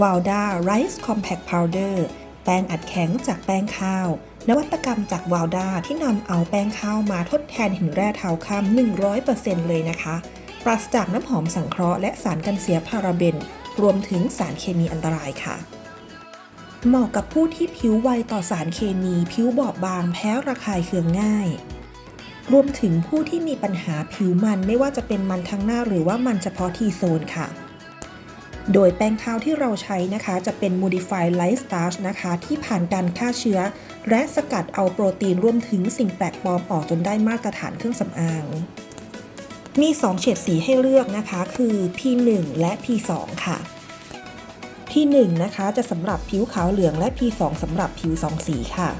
w a l d a Rice Compact Powder แป้งอัดแข็งจากแป้งข้าว นวัตกรรมจากว a l d a ที่นำเอาแป้งข้าวมาทดแทนหินแร่เทาค่ำ100%เลยนะคะ ปราศจากน้ำหอมสังเคราะห์และสารกันเสียพาราเบน รวมถึงสารเคมีอันตรายค่ะ เหมาะกับผู้ที่ผิวไวต่อสารเคมี ผิวบอบบางแพ้ระคายเคืองง่าย รวมถึงผู้ที่มีปัญหาผิวมันไม่ว่าจะเป็นมันทั้งหน้าหรือว่ามันเฉพาะทีโซนค่ะ โดยแป้งข้าวที่เราใช้นะคะจะเป็น Modified Light Starch นะคะ ที่ผ่านการฆ่าเชื้อ และสกัดเอาโปรตีนรวมถึงสิ่งแปลกปลอมออกจนได้มาตรฐานเครื่องสำอาง มี 2 เฉดสีให้เลือกนะคะ คือ P1 และ P2 ค่ะ P1 นะคะจะสำหรับผิวขาวเหลืองและ P2 สำหรับผิวสองสีค่ะ